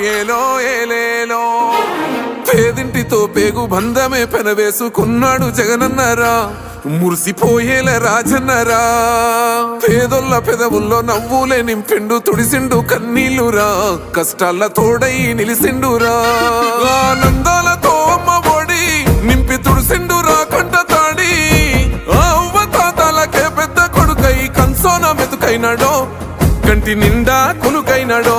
ఏలో ఏలేలో. పేదింటితో పేగు బంధమే పెనవేసుకున్నాడు జగనన్నరా. మురిసిపోయేల రాజన్నరా. పేదొల్ల పెదవుల్లో నవ్వులే నింపిండు తుడిసిండు కన్నీళ్ళురా. కష్టాల తోడై నిలిసిండురా. ఆనందాలతో అమ్మ ఒడి నింపి తుడిసిండురా కంట తాడి. ఆ అవ్వ తాతలకే పెద్ద కొడుకై కన్సోన మెతుకైనాడో కంటి నిండా కొనుకైనాడో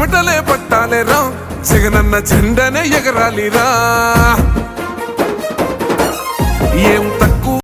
చెమటలే పట్టాలేరా జగనన్న జెండనే ఎగరాలిరా. ఏం